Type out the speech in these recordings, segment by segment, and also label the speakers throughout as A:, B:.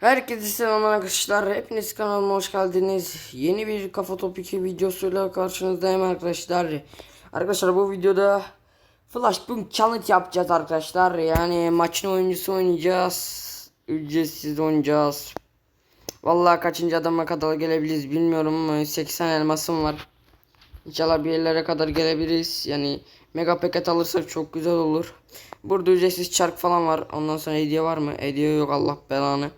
A: Herkese selamlar arkadaşlar. Hepiniz kanalıma hoş geldiniz. Yeni bir Kafa Top 2 videosuyla karşınızdayım arkadaşlar. Arkadaşlar bu videoda Flashpoint Challenge yapacağız arkadaşlar. Yani maçın oyuncusu oynayacağız. Ücretsiz oynayacağız. Vallahi kaçıncı adama kadar gelebiliriz bilmiyorum ama 80 elmasım var. İnşallah bir yerlere kadar gelebiliriz. Yani mega paket alırsak çok güzel olur. Burada ücretsiz çark falan var. Ondan sonra hediye var mı? Hediye yok Allah belanı.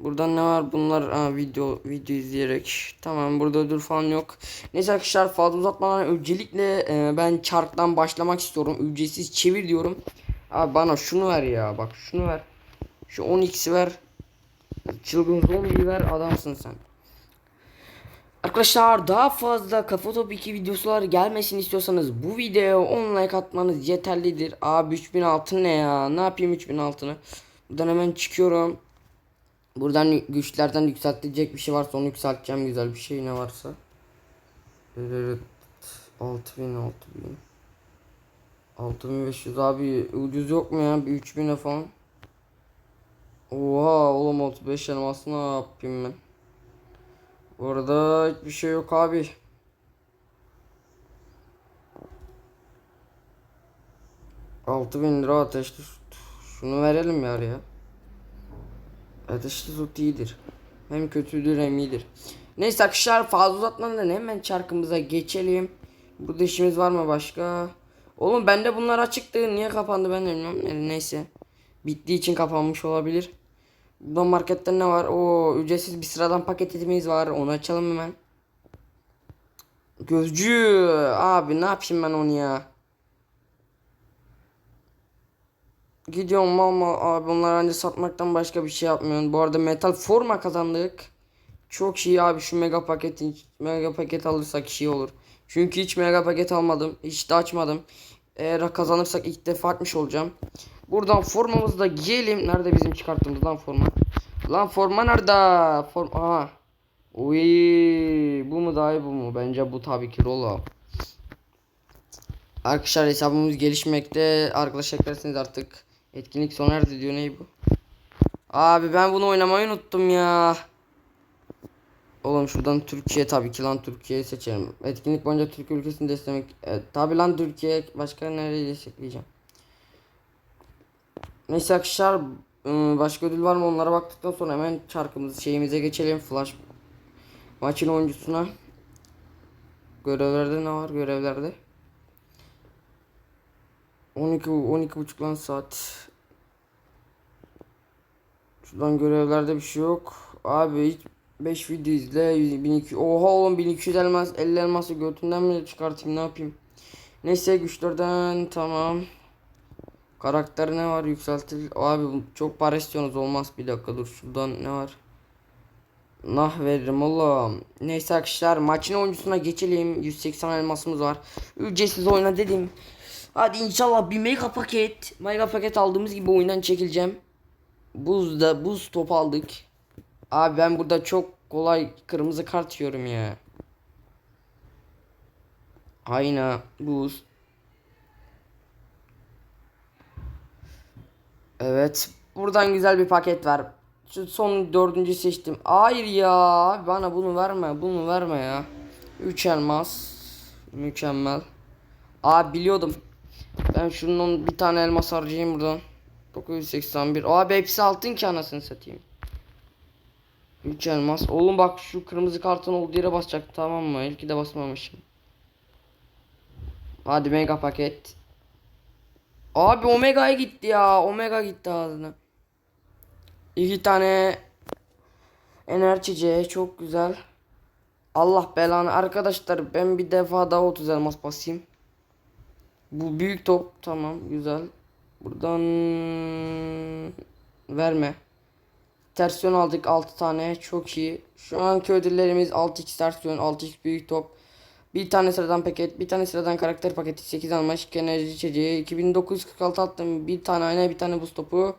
A: Burada ne var? Bunlar aa, video video izleyerek. Tamam burada ödül falan yok. Neyse arkadaşlar fazla uzatmadan öncelikle e, ben çarktan başlamak istiyorum. Ücretsiz çevir diyorum. Abi bana şunu ver ya. Bak şunu ver. Şu 10x'i ver. Çılgın zombi ver adamsın sen. Arkadaşlar daha fazla Kafa Top 2 videosular gelmesini istiyorsanız bu videoya 10 like atmanız yeterlidir. Abi 3000 altın ne ya? Ne yapayım 3000 altını? Buradan hemen çıkıyorum. Buradan güçlerden yükseltecek bir şey varsa onu yükselteceğim güzel bir şey ne varsa. Evet 6000 6000 6500 abi ucuz yok mu ya bir 3000'e falan. Oha oğlum 35 elmas ne yapayım ben. Bu arada hiçbir şey yok abi. Altı bin lira ateşli. Şunu verelim ya ya. Ateşli tut iyidir. Hem kötüdür hem iyidir. Neyse arkadaşlar fazla uzatmadan hemen çarkımıza geçelim. Burada işimiz var mı başka? Oğlum bende bunlar açıktı. Niye kapandı ben de bilmiyorum. Yani neyse. Bittiği için kapanmış olabilir. Buradan marketten ne var? O ücretsiz bir sıradan paketimiz var. Onu açalım hemen. Gözcü. Abi ne yapayım ben onu ya? Gidiyorum mal abi onlar anca satmaktan başka bir şey yapmıyorum. Bu arada metal forma kazandık. Çok iyi abi şu mega paketi mega paket alırsak iyi olur. Çünkü hiç mega paket almadım. Hiç de açmadım. Eğer kazanırsak ilk defa atmış olacağım. Buradan formamızı da giyelim. Nerede bizim çıkarttığımız lan forma? Lan forma nerede? Form Aha. Uy, bu mu daha iyi bu mu? Bence bu tabii ki Rolo. Arkadaşlar hesabımız gelişmekte. Arkadaş eklerseniz artık etkinlik sona erdi diyor ney bu? Abi ben bunu oynamayı unuttum ya. Oğlum şuradan Türkiye tabii ki lan Türkiye'yi seçelim. Etkinlik boyunca Türkiye ülkesini desteklemek. Evet, tabii lan Türkiye başka nereyi destekleyeceğim. Neyse arkadaşlar ıı, başka ödül var mı onlara baktıktan sonra hemen çarkımızı şeyimize geçelim. Flash maçın oyuncusuna. Görevlerde ne var görevlerde? 12 12 buçuk lan saat. Şuradan görevlerde bir şey yok. Abi hiç 5 video izle 1200 oha oğlum 1200 elmas 50 elması götünden mi çıkartayım ne yapayım. Neyse güçlerden tamam. Karakter ne var yükseltil. Abi çok para istiyorsunuz olmaz bir dakika dur şuradan ne var. Nah veririm oğlum. Neyse arkadaşlar maçın oyuncusuna geçelim. 180 elmasımız var. Ücretsiz oyna dedim. Hadi inşallah bir mega paket. Mega paket aldığımız gibi oyundan çekileceğim. Buzda buz top aldık. Abi ben burada çok kolay kırmızı kart yiyorum ya. Ayna buz. Evet. Buradan güzel bir paket var. Şu son dördüncü seçtim. Hayır ya. Bana bunu verme. Bunu verme ya. 3 elmas. Mükemmel. Abi biliyordum. Ben şunun bir tane elmas harcayayım buradan. 981. Abi hepsi altın ki anasını satayım. 3 elmas. Oğlum bak şu kırmızı kartın olduğu yere basacak tamam mı? İlki de basmamışım. Hadi mega paket. Abi Omega'ya gitti ya. Omega gitti ağzına. İki tane enerjici çok güzel. Allah belanı arkadaşlar ben bir defa daha 30 elmas basayım. Bu büyük top tamam güzel. Buradan verme. Tersiyon aldık 6 tane çok iyi. Şu anki ödüllerimiz 6x tersiyon 6x büyük top. Bir tane sıradan paket, bir tane sıradan karakter paketi, 8 almış, enerji içeceği, 2946 attım, bir tane ayna, bir tane buz topu.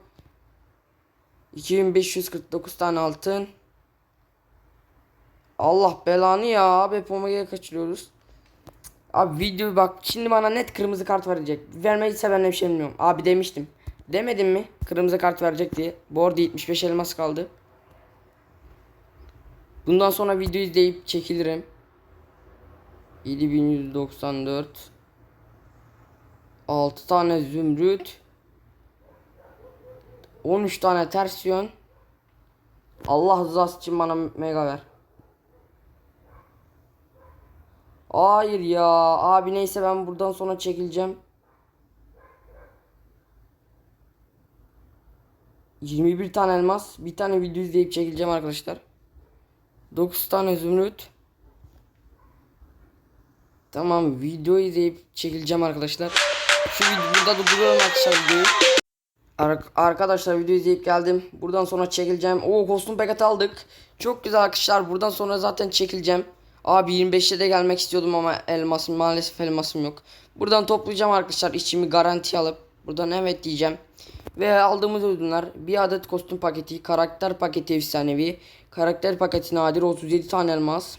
A: 2549 tane altın. Allah belanı ya abi hep Omega'ya kaçırıyoruz. Abi video bak şimdi bana net kırmızı kart verecek. Vermediyse ben de bir şey bilmiyorum. Abi demiştim. Demedim mi kırmızı kart verecek diye. Bu arada 75 elmas kaldı. Bundan sonra video izleyip çekilirim. 7194 6 tane zümrüt 13 tane ters yön Allah rızası için bana mega ver. Hayır ya abi neyse ben buradan sonra çekileceğim. 21 tane elmas, bir tane video izleyip çekileceğim arkadaşlar. 9 tane zümrüt. Tamam video izleyip çekileceğim arkadaşlar. Şu burada da duruyorum arkadaşlar videoyu. Ar- arkadaşlar video izleyip geldim. Buradan sonra çekileceğim. Oo kostüm paket aldık. Çok güzel arkadaşlar. Buradan sonra zaten çekileceğim. Abi 25'te de gelmek istiyordum ama elmasım maalesef elmasım yok. Buradan toplayacağım arkadaşlar. İşimi garanti alıp buradan evet diyeceğim. Ve aldığımız ödünler bir adet kostüm paketi, karakter paketi efsanevi, karakter paketi nadir 37 tane elmas.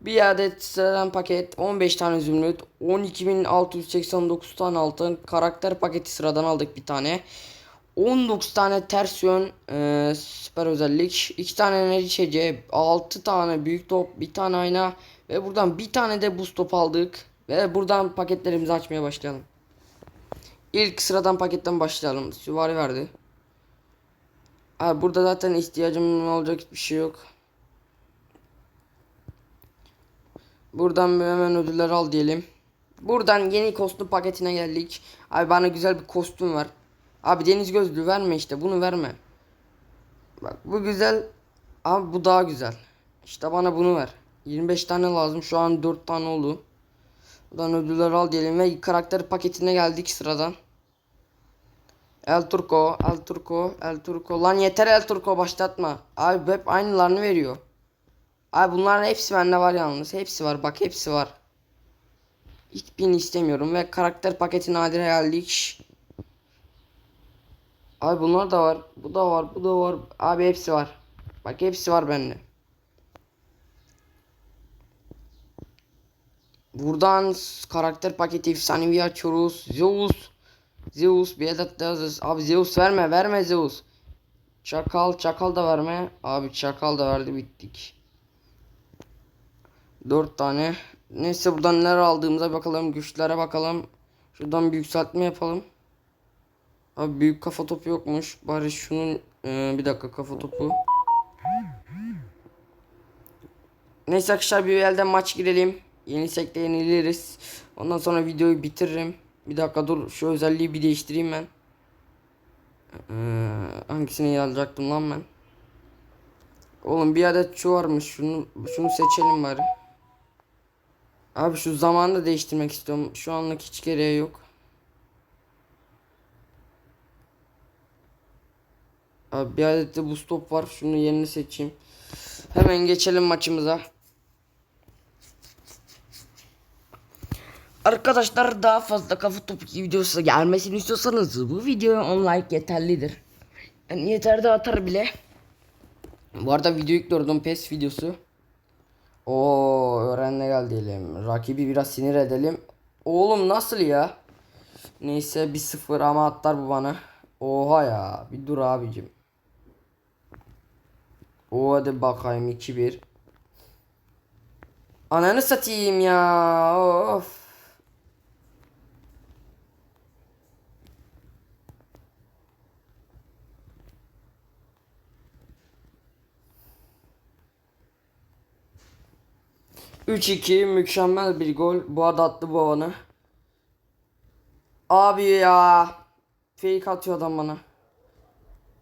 A: Bir adet sıradan paket 15 tane zümrüt 12.689 tane altın karakter paketi sıradan aldık bir tane 19 tane ters yön e, süper özellik 2 tane enerji içeceği 6 tane büyük top bir tane ayna ve buradan bir tane de buz top aldık ve buradan paketlerimizi açmaya başlayalım İlk sıradan paketten başlayalım süvari verdi Abi burada zaten ihtiyacım olacak hiçbir şey yok Buradan hemen ödüller al diyelim. Buradan yeni kostüm paketine geldik. Abi bana güzel bir kostüm ver. Abi deniz gözlüğü verme işte bunu verme. Bak bu güzel. Abi bu daha güzel. İşte bana bunu ver. 25 tane lazım. Şu an 4 tane oldu. Buradan ödüller al diyelim ve karakter paketine geldik sıradan. El Turco, El Turco, El Turco. Lan yeter El Turco başlatma. Abi hep aynılarını veriyor. Abi bunların hepsi bende var yalnız. Hepsi var. Bak hepsi var. Hiçbirini istemiyorum ve karakter paketi nadire geldik. Abi bunlar da var. Bu da var. Bu da var. Abi hepsi var. Bak hepsi var bende. Buradan karakter paketi efsanevi açıyoruz. Zeus. Zeus bir adet daha Zeus. Abi Zeus verme. Verme Zeus. Çakal. Çakal da verme. Abi çakal da verdi bittik. 4 tane. Neyse buradan neler aldığımıza bakalım. Güçlere bakalım. Şuradan bir yükseltme yapalım. Abi büyük kafa topu yokmuş. Bari şunun e, bir dakika kafa topu. Neyse arkadaşlar bir elden maç girelim. Yenilsek de yeniliriz. Ondan sonra videoyu bitiririm. Bir dakika dur şu özelliği bir değiştireyim ben. Ee, hangisini alacaktım lan ben? Oğlum bir adet şu varmış. Şunu şunu seçelim bari. Abi şu zamanı değiştirmek istiyorum. Şu anlık hiç gereği yok. Abi bir adet de buz top var. Şunu yerini seçeyim. Hemen geçelim maçımıza. Arkadaşlar daha fazla kafa topu videosu gelmesini istiyorsanız bu videoya 10 like yeterlidir. Yani yeter de atar bile. Bu arada video yüklüyordum PES videosu. O öğrenme gel diyelim. Rakibi biraz sinir edelim. Oğlum nasıl ya? Neyse bir sıfır ama atlar bu bana. Oha ya. Bir dur abicim. O hadi bakayım 2-1. Ananı satayım ya. Of. Üç iki mükemmel bir gol. Bu arada attı bu havanı. Abi ya. Fake atıyor adam bana.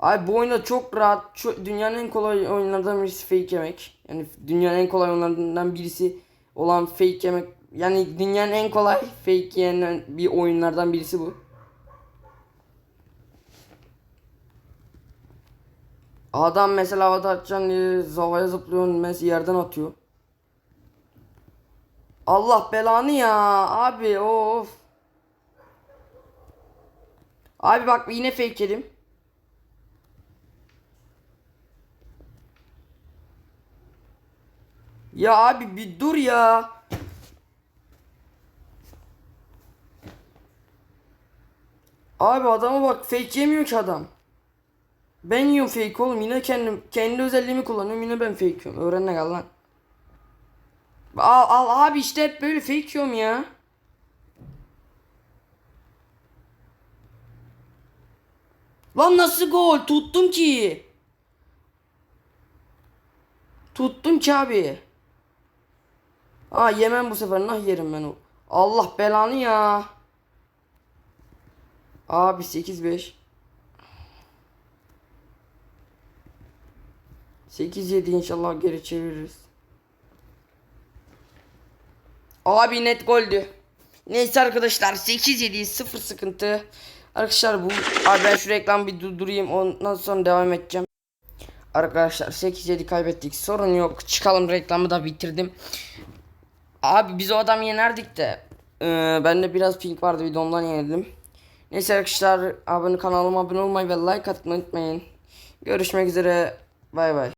A: Ay bu oyunda çok rahat. Şu, dünyanın en kolay oyunlardan birisi fake yemek. Yani dünyanın en kolay oyunlarından birisi olan fake yemek. Yani dünyanın en kolay fake yiyen bir oyunlardan birisi bu. Adam mesela havada atacaksın diye havaya zıplıyor mesela yerden atıyor. Allah belanı ya abi of. Abi bak yine fake yedim. Ya abi bir dur ya. Abi adama bak fake yemiyor ki adam. Ben yiyorum fake oğlum yine kendim kendi özelliğimi kullanıyorum yine ben fake yiyorum. Öğrenene kal lan. Al al abi işte hep böyle fake yiyorum ya. Lan nasıl gol? Tuttum ki. Tuttum ki abi. Aa yemem bu sefer. Nah yerim ben o. Allah belanı ya. Abi 8-5. 8-7 inşallah geri çeviririz. Abi net goldü. Neyse arkadaşlar 8-7 0 sıkıntı. Arkadaşlar bu abi ben şu reklam bir durdurayım ondan sonra devam edeceğim. Arkadaşlar 8-7 kaybettik sorun yok çıkalım reklamı da bitirdim. Abi biz o adamı yenerdik de ee, bende biraz pink vardı bir de ondan yenildim. Neyse arkadaşlar abone kanalıma abone olmayı ve like atmayı unutmayın. Görüşmek üzere bay bay.